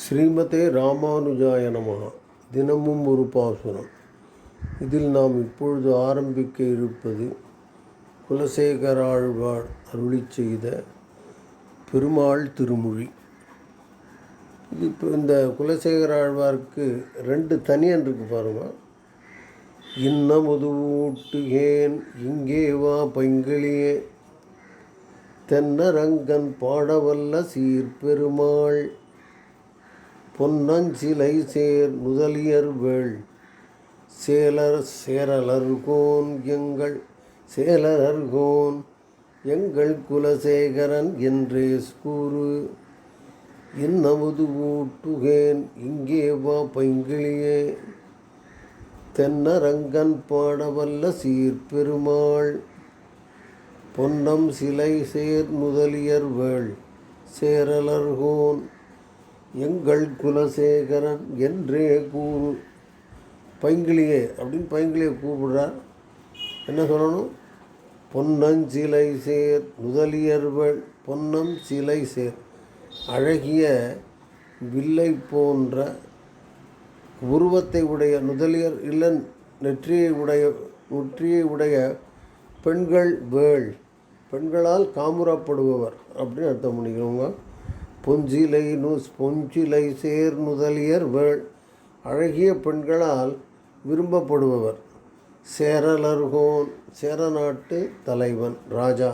ஸ்ரீமதே ராமானுஜாய நமகா தினமும் ஒரு பாசுரம். இதில் நாம் இப்பொழுது ஆரம்பிக்க இருப்பது குலசேகராழ்வார் அருளி செய்த பெருமாள் திருமொழி. இது இப்போ இந்த குலசேகராழ்வாருக்கு ரெண்டு தனியன் இருக்கு பாருங்கள் இன்னமுது ஊட்டுகேன் இங்கே வா பைங்கிளியே தென்னரங்கன் பாடவல்ல சீர்பெருமாள். பொன்னஞ்சிலை சேர் முதலியர் வேள். சேலர் சேரலர்கோன் எங்கள். சேலரர்கோன் எங்கள் குலசேகரன் என்றே கூறு. இன்னமுது ஊட்டுகேன் இங்கே வா பைங்கிளியே. தென்னரங்கன் பாடவல்ல சீர்பெருமாள். பொன்னம் சிலை சேர் முதலியர் வேள். சேரலர்கோன் எங்கள் குலசேகரன் என்றே கூறு. பைங்கிலியே அப்படின்னு பைங்கிலியை கூப்பிடுறார். என்ன சொல்லணும்? பொன்னஞ்சிலை சேர் முதலியர்கள் பொன்னம் சிலை சேர். அழகிய வில்லை போன்ற உருவத்தை உடைய முதலியர் இல்லை நெற்றியை உடைய நெற்றியை உடைய பெண்கள் வேள். பெண்களால் காமுறப்படுபவர் அப்படின்னு அர்த்தம் பண்ணிக்கிறவங்க பொஞ்சிலை நுஸ் பொஞ்சிலை சேர் முதலியர் வேள். அழகிய பெண்களால் விரும்பப்படுபவர். சேரலர்கோன் சேர நாட்டு தலைவன் ராஜா.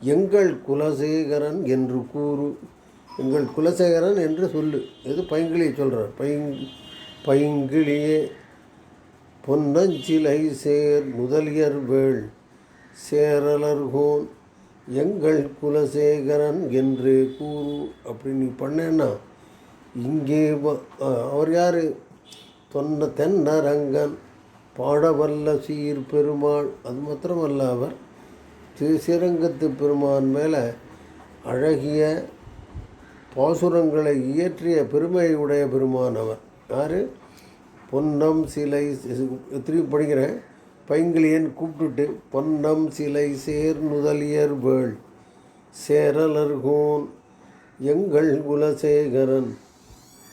எங்கள் குலசேகரன் என்று கூறு. எங்கள் குலசேகரன் என்று சொல்லு. எது பைங்கிளியை சொல்கிறார் பைங் பைங்கிளியே. பொன்னஞ்சிலை சேர் முதலியர் வேள். சேரலர்கோன் எங்கள் குலசேகரன் என்று கூறு அப்படின்னு நீ பண்ணேன்னா இங்கே அவர் யார்? தொன்ன தென்னரங்கன் பாடவல்ல சீர் பெருமாள். அது மாத்திரமல்ல அவர். திருசிரங்கத்து ஸ்ரீரங்கத்து பெருமான் மேலே அழகிய பாசுரங்களை இயற்றிய பெருமையுடைய பெருமான் அவர். யார்? பொன்னம் சிலை திருப்பி படிக்கிறேன். பைங்கிலியன் கூப்பிட்டுட்டு பொன்னம் சிலை சேர் முதலியர் வேள் சேரலர்கோன் எங்கள் குலசேகரன்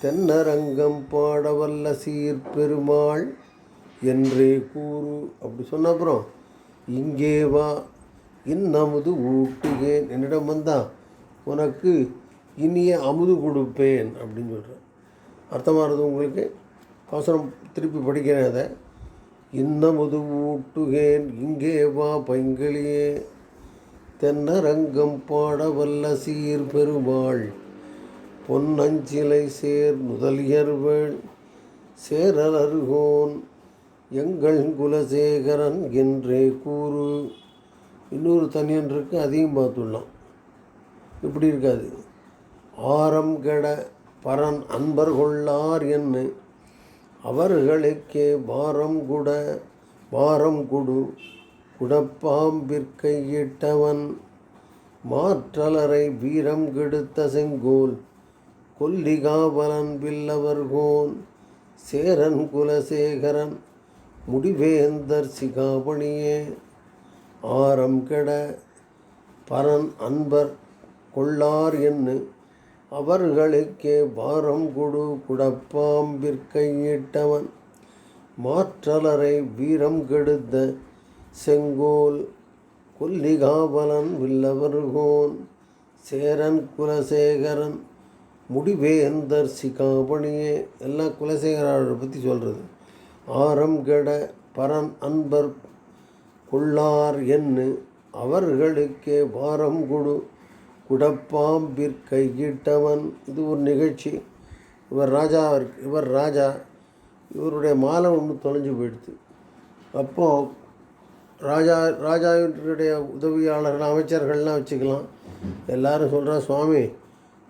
தென்னரங்கம் பாடவல்ல சீர் பெருமாள் என்றே கூறு. அப்படி சொன்ன அப்புறம் இங்கே வா இன்னமுது ஊட்டுகேன். என்னிடம் வந்தா உனக்கு இனிய அமுது கொடுப்பேன். அப்படின்னு சொல்கிறேன் அர்த்தமானது உங்களுக்கு? அவசரம் திருப்பி படிக்கிறேன் அதை. இன்னமுது ஊட்டுகேன் இங்கே வா பைங்கிளியே. தென்னரங்கம் பாடவல்ல சீர் பெருமாள். பொன்னஞ்சிலை சேர் முதலியர்வள். சேரலர்கோன் எங்கள் குலசேகரன் என்றே கூறு. இன்னொரு தனியன் இருக்கு அதையும் பார்த்துடலாம். இப்படி இருக்காது. ஆரம் கெட பரன் அன்பர் கொள்ளார் என்று அவர்களுக்கே வாரம் குட வாரம் குடு. குடப்பாம்பிற்கையிட்டவன் மாற்றலரை வீரம் கெடுத்த செங்கோல். கொல்லிகாவலன் வில்லவர்கோன் சேரன் குலசேகரன் முடிவேந்தர் சிகாபணியே ஆரம் கெட பரன் அன்பர் கொள்ளார் என்று அவர்களுக்கே வாரம் கொடு குடப்பாம்பிற்கையிட்டவன் மாற்றலரை வீரம் கெடுத்த செங்கோல் கொல்லிகாவலன் வில்லவர்கோன் சேரன் குலசேகரன் முடிவேந்தர் சிகாபணியே எல்லாம் குலசேகராவை பற்றி சொல்கிறது ஆரம் கெட பரன் அன்பர் கொள்ளார் என்று அவர்களுக்கே வாரம் கொடு குடப்பாம்பிற் கையிட்டவன். இது ஒரு நிகழ்ச்சி. இவர் ராஜா இவர் ராஜா. இவருடைய மாலை ஒன்று தொலைஞ்சு போயிடுது அப்போது ராஜா ராஜாவினுடைய உதவியாளர்கள் அமைச்சர்கள்லாம் வச்சுக்கலாம். எல்லாரும் சொல்கிறா சுவாமி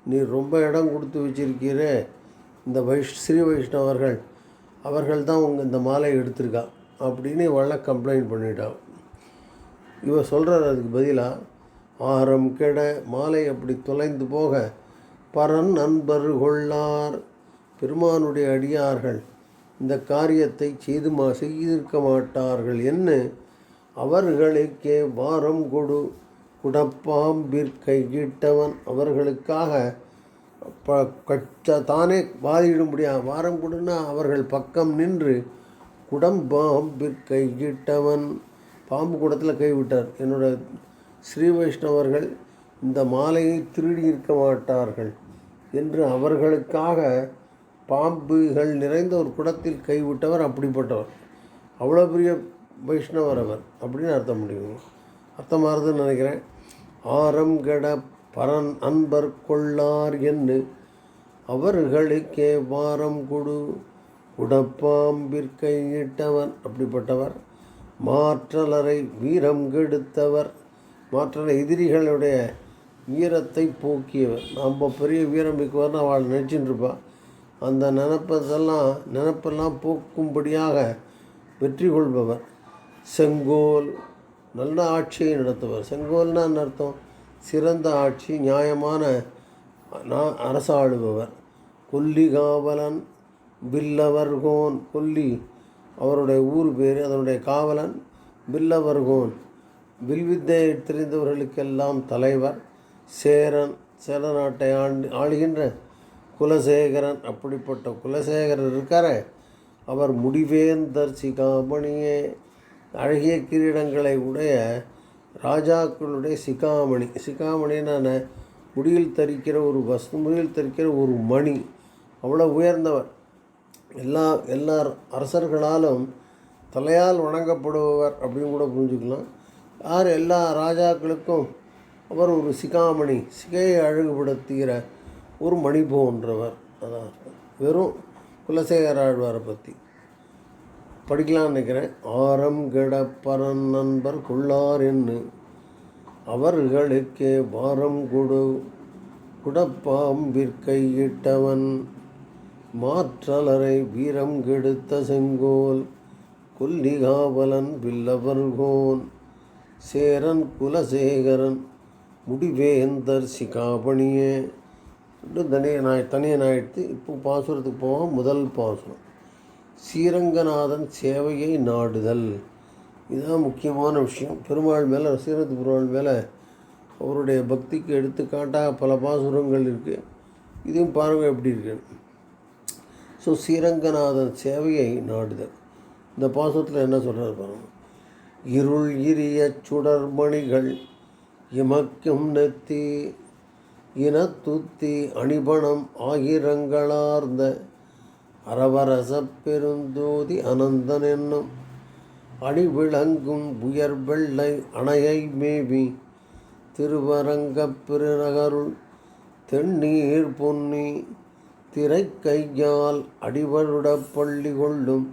நீ ரொம்ப இடம் கொடுத்து வச்சிருக்கீரே. இந்த வைஷ் ஸ்ரீ வைஷ்ணவர்கள் அவர்கள் தான் உங்கள் இந்த மாலையை எடுத்திருக்கா. அப்படின்னு இவள கம்ப்ளைண்ட் பண்ணிட்டான் இவர் சொல்கிறார் அதுக்கு பதிலாக ஆரம் கெட மாலை அப்படி தொலைந்து போக பரன் நண்பர் கொள்ளார். பெருமானுடைய அடியார்கள் இந்த காரியத்தை செய்து மா செய்திருக்க மாட்டார்கள் என்ன? அவர்களுக்கே வாரம் கொடு. குடப்பாம்பிற்கை கிட்டவன் அவர்களுக்காக ப கச்ச தானே வாதிடும்படியா வாரம் கொடுன்னா அவர்கள் பக்கம் நின்று குடம்பாம்பிற்கை கிட்டவன் பாம்பு குடத்தில் கைவிட்டார் என்னோட ஸ்ரீ வைஷ்ணவர்கள் இந்த மாலையை திருடி இருக்க மாட்டார்கள் என்று அவர்களுக்காக பாம்புகள் நிறைந்த ஒரு குடத்தில் கைவிட்டவர் அப்படிப்பட்டவர். அவ்வளோ பெரிய வைஷ்ணவர் அவர் அப்படின்னு அர்த்தம் முடியும் அர்த்தமாகுதுன்னு நினைக்கிறேன். ஆரம் கெட பரன் அன்பர் கொள்ளார் என்று அவர்களுக்கே வாரம் கொடு. குடப்பாம்பிற்கையிட்டவன் அப்படிப்பட்டவர். மாற்றலரை வீரம் கெடுத்தவர். மற்ற எதிரிகளுடைய வீரத்தை போக்கியவர். நம்ம பெரிய வீரம் மிக்கவர்னு அவள் நினச்சிட்டுருப்பாள் அந்த நினப்பதெல்லாம் நினப்பெல்லாம் போக்கும்படியாக வெற்றி கொள்பவர். செங்கோல் நல்ல ஆட்சியை நடத்துவர். செங்கோல்னா என்ன அர்த்தம்? சிறந்த ஆட்சி நியாயமான நா- அரசாளுபவர். கொல்லி காவலன் பில்லவர்கோன் கொல்லி அவருடைய ஊர் பேர் அதனுடைய காவலன் பில்லவர்கோன் வில்வித்தை தெரிந்தவர்களுக்கெல்லாம் தலைவர் சேரன் சேர நாட்டை ஆண்டு ஆளுகின்ற குலசேகரன் அப்படிப்பட்ட குலசேகரர் இருக்காரே. அவர் முடிவேந்தர் சிகாமணியே. அழகிய கிரீடங்களை உடைய ராஜாக்களுடைய சிகாமணி. சிகாமணின்னு முடியில் தரிக்கிற ஒரு வஸ்து முடியில் தரிக்கிற ஒரு மணி. அவ்வளோ உயர்ந்தவர். எல்லா எல்லா அரசர்களாலும் தலையால் வணங்கப்படுபவர் அப்படின்னு கூட புரிஞ்சுக்கலாம். யார் எல்லா ராஜாக்களுக்கும் அவர் ஒரு சிகாமணி சிகையை அழகுபடுத்துகிற ஒரு மணி போன்றவர் அதான். வெறும் குலசேகர ஆழ்வாரை பற்றி படிக்கலாம்னு நினைக்கிறேன். ஆரம் கெட நண்பர் கொள்ளார் என்று. அவர்களுக்கே வாரம் கொடு குடப்பாம்பிற்கையிட்டவன் மாற்றலரை வீரம் கெடுத்த செங்கோல் கொல்லிகாவலன் வில்லவர்கோன். சேரன் குலசேகரன் முடிவேந்தர் சிகாபணியே. இன்னும் தனிய தனியனாயிடுத்து இப்போ பாசுரத்துக்கு போவோம் முதல் பாசுரம். ஸ்ரீரங்கநாதன் சேவையை நாடுதல். இதுதான் முக்கியமான விஷயம். பெருமாள் மேலே ஸ்ரீரங்கத்து பெருமாள் மேலே அவருடைய பக்திக்கு எடுத்துக்காட்டாக பல பாசுரங்கள் இருக்குது இதையும் பாருங்கள் எப்படி இருக்கு. ஸோ ஸ்ரீரங்கநாதன் சேவையை நாடுதல். இந்த பாசுரத்தில் என்ன சொல்கிறார் பாருங்க. இருள் இரிய சுடர்மணிகள் இமக்கும் நெத்தி இனத்துத்தி அணிபணம் ஆயிரங்களார்ந்த அரவரசப் பெருந்தோதி அனந்தன் என்னும் அணிவிளங்கும் உயர் வெள்ளை அணையை மேவி திருவரங்கப் பெருநகருள் தென்னீர் பொன்னி திரைக்கையால் அடிவருடப் பள்ளி கொள்ளும்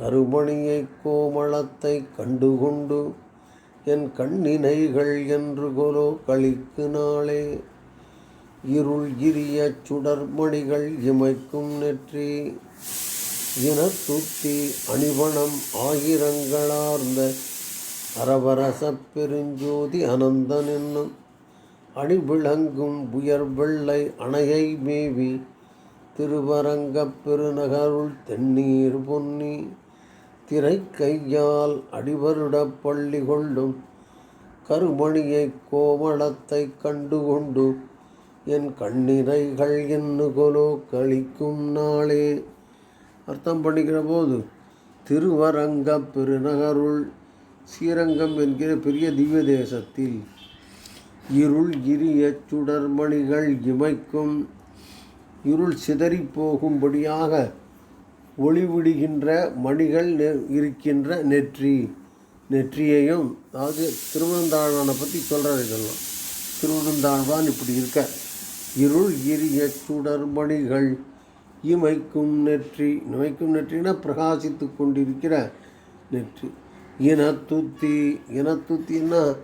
கருமணியை கோமளத்தை கண்டுகொண்டு என் கண்ணினைகள் என்று கொலோ கழிக்கு நாளே. இருள் இரிய சுடர்மணிகள் இமைக்கும் நெற்றி. இனத்துத்தி அணிவனம் ஆயிரங்களார்ந்த அரவரசப் பெருஞ்சோதி அனந்தன் என்னும் அணிவிளங்கும் உயர் வெள்ளை அணையை மேவி திருவரங்கப் பெருநகருள் தென்னீர் பொன்னி. திரைக்கையால் அடிவருடப் பள்ளி கொள்ளும் கருமணியை கோமளத்தை கண்டுகொண்டு என் கண்ணிரைகள் என்னுகொலோ கழிக்கும் நாளே. அர்த்தம் பண்ணிக்கிற போது திருவரங்க பெருநகருள் ஸ்ரீரங்கம் என்கிற பெரிய திவ்ய தேசத்தில் இருள் இரிய சுடர்மணிகள் இமைக்கும் இருள் சிதறிப் போகும்படியாக ஒளிவிடுகின்ற மணிகள் நெ- இருக்கின்ற நெற்றி நெற்றியையும் அதாவது திருவனந்தாழ்வானை பற்றி சொல்கிறார் இதெல்லாம். திருவனந்தாழ்வான் இப்படி இருக்க இருள் இரிய சுடர்மணிகள் இமைக்கும் நெற்றி. இமைக்கும் நெற்றினா பிரகாசித்து கொண்டிருக்கிற நெற்றி. இனத்துத்தி இனத்துத்தின்னா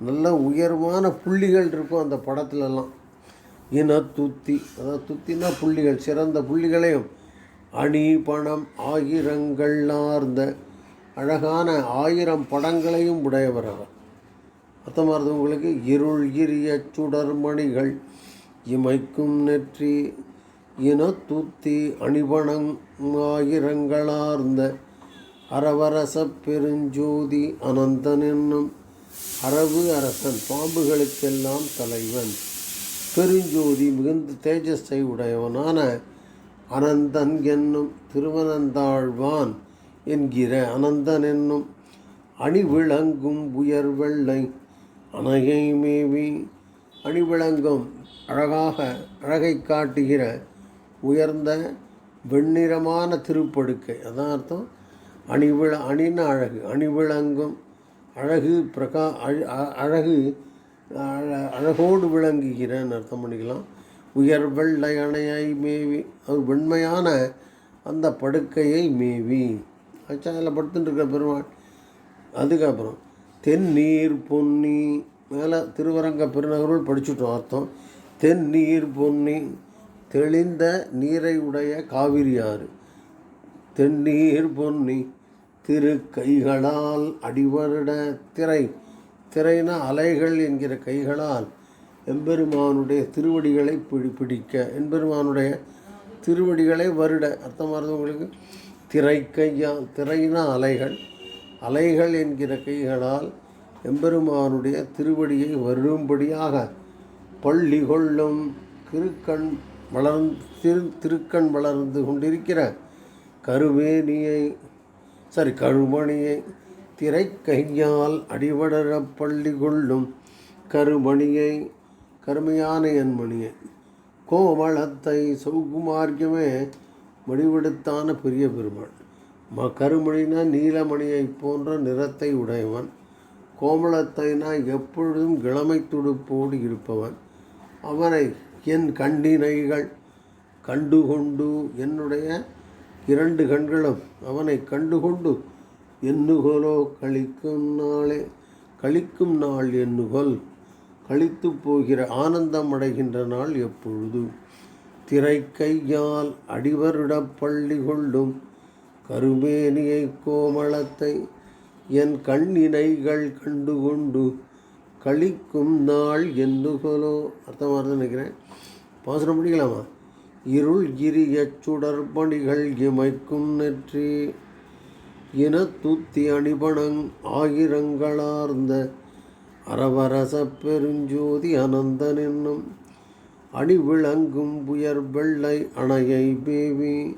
நல்ல உயர்வான புள்ளிகள் இருக்கும் அந்த படத்துலலாம். இனத்துத்தி அதாவது துத்தின்னா புள்ளிகள் சிறந்த புள்ளிகளையும் அணி பணம் ஆயிரங்கள்லார்ந்த அழகான ஆயிரம் படங்களையும் உடையவர் அவர். அர்த்தமாகிறது உங்களுக்கு இருள் இரிய சுடர்மணிகள் இமைக்கும் நெற்றி இனத்துத்தி அணிபணம் ஆயிரங்களார்ந்த அரவரச பெருஞ்சோதி அனந்தன் என்னும் அரவு அரசன் பாம்புகளுக்கெல்லாம் தலைவன். பெருஞ்சோதி மிகுந்த தேஜஸை உடையவனான அனந்தன் என்னும் திருவனந்தாழ்வான் என்கிற அனந்தன் என்னும் அணி விளங்கும் உயர் வெள்ளை அணையை மேவி அணிவிளங்கும் அழகாக அழகை காட்டுகிற உயர்ந்த வெண்ணிறமான திருப்படுக்கை. அதான் அர்த்தம். அணிவிள அணின அழகு. அணிவிளங்கும் அழகு பிரகா அழ- அ- அழகு அழகோடு விளங்குகிறன்னு அர்த்தம் பண்ணிக்கலாம். உயர் வெள்ளை அணையை மேவி அது வெண்மையான அந்த படுக்கையை மேவி. ஆச்சா அதில் படுத்துட்டுருக்க பெருமாள். அதுக்கப்புறம் தென்னீர் பொன்னி மேலே திருவரங்க பெருநகருள் படிச்சுட்டோம் அர்த்தம். தென்னீர் பொன்னி தெளிந்த நீரை உடைய காவிரி ஆறு தென்னீர் பொன்னி திரு கைகளால் அடிவருட திரை. திரைனா அலைகள் என்கிற கைகளால் எம்பெருமானுடைய திருவடிகளை பிடி பிடிக்க. எம்பெருமானுடைய திருவடிகளை வருட அர்த்தமானது உங்களுக்கு? திரை கையா திரைனா அலைகள். அலைகள் என்கிற கைகளால் எம்பெருமானுடைய திருவடியை வரும்படியாக பள்ளி கொள்ளும் திருக்கண் வளர்ந்து திரு திருக்கண் வளர்ந்து கொண்டிருக்கிற கருவேணியை சரி கருமணியை திரை கையால் அடிவடர பள்ளி கொள்ளும் கருமணியை கருமையான என் மணியை. கோமளத்தை சௌகுமார்க்கமே முடிவெடுத்தான பெரிய பெருமாள். ம கருமணினா நீலமணியை போன்ற நிறத்தை உடையவன். கோமளத்தைனா எப்பொழுதும் இளமை துடுப்போடு இருப்பவன். அவனை என் கண்ணினைகள் கண்டுகொண்டு என்னுடைய இரண்டு கண்களும் அவனை கண்டுகொண்டு எண்ணுகோலோ கழிக்கும் நாளே கழிக்கும் நாள் எண்ணுகொல் கழித்து போகிற ஆனந்தம் அடைகின்ற நாள் எப்பொழுது? திரை கையால் அடிவருடப் பள்ளி கொள்ளும் கருமேனியை கோமளத்தை என் கண்ணினைகள் கண்டுகொண்டு கழிக்கும் நாள் எண்ணுகோலோ அர்த்தமாக நினைக்கிறேன். பாசனம் முடிக்கலாமா இருள் இரிய சுடற்பணிகள் இமைக்கும் நெற்றி இன அணிபணங் ஆயிரங்களார்ந்த அரவரச பெருஞ்சோதி அனந்தன் என்னும் அணி விளங்கும் உயர் வெள்ளை அணையை பேவி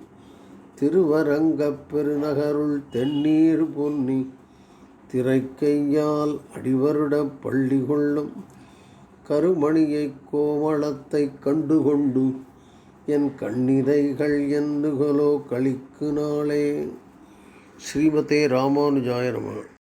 திருவரங்கப் பெருநகருள் தென்னீர் பொன்னி திரைக்கையால் அடிவருட பள்ளி கொள்ளும் கருமணியை கோமளத்தை கண்டுகொண்டு என் கண்ணிரைகள் எண்ணுகளோ கழிக்கு நாளே. ஸ்ரீமதே ராமானுஜாய நம.